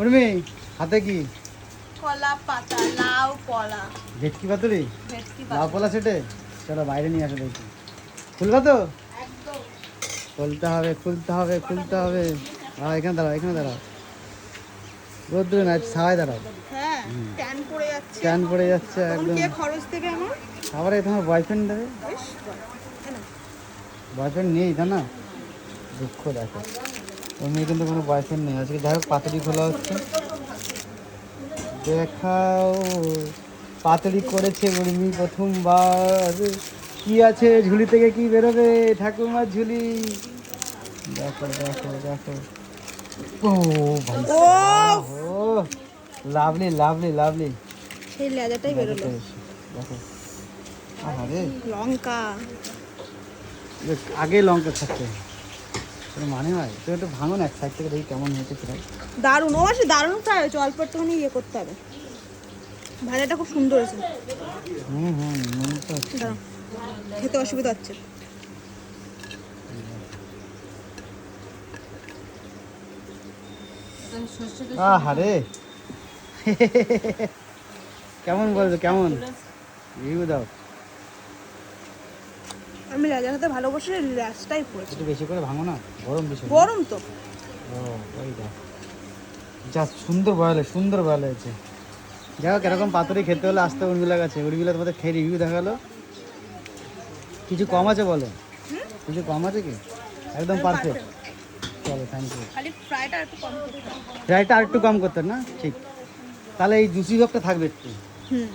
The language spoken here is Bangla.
উর্মি হাতে কি? কলা পাতা লাউ কলা ভেটকি পাতুরি? ভেটকি লাউ পলা সেটে? চলো বাইরে নিয়ে আসো দেখি। খুলবা তো? একদম। খুলতে হবে খুলতে হবে খুলতে হবে। দাঁড়াও এখানে দাঁড়াও এখানে দাঁড়াও। রোদ্দুরে না ছাওয়ায় দাঁড়াও। হ্যাঁ ট্যান পড়ে যাচ্ছে। স্ট্যান্ড পড়ে যাচ্ছে একদম। কে খরচ দেবে আমার? আবার এই তোমার বয়ফ্রেন্ড দেবে। বয়ফ্রেন্ড নেই তা না? দুঃখ দেখো। মেয়ে কিন্তু কোনো বয়ফ্রেন্ড নেই। আজকে যাই হোক পাতুরি খোলা হচ্ছে। দেখাও পাতুরি করেছে উর্মি প্রথমবার। কি আছে ঝুলি থেকে কি বেরোবে? ঠাকুমার ঝুলি। দেখো দেখো দেখো। ও ভাই ও! ও। Lovely lovely lovely. সেই লেজাটাই বেরোলো। দেখো। আরে লঙ্কা। আগে লঙ্কা খাচ্ছে কোনো মানে হয়? তো একটু ভাঙো না এক সাইড থেকে দেখি কেমন হয়েছে প্রায় দারুণ ও আসলে দারুণ ফ্রাই হয়েছে অল্প একটুখানি ইয়ে করতে হবে। ভাজাটা খুব সুন্দর হয়েছে। হুম হুম মনে তো হচ্ছে। দাঁড়াও খেতে অসুবিধা হচ্ছে। আহারে। কেমন বলছো কেমন? রিভিউ দাও। আমি লেজা খেতে ভালোবাসি ল্যাসটাই পড়েছে একটু বেশি করে ভাঙো না গরম বেশি গরম তো। যা সুন্দর বয়াল সুন্দর বয়াল হয়েছে। যাই হোক এরকম পাতুরি খেতে হলে আসতে উর্মিলা গাছে উর্মিলা তোমাদের খেয়ে রিভিউ দেখাল। কিছু কম আছে বলো? কিছু কম আছে কি? একদম পারফেক্ট চলো থ্যাংক ইউ খালি ফ্রাইটা করতে আর একটু কম করতেন না? ঠিক। তাহলে এই জুসি ভাবটা থাকবে একটু। হুম।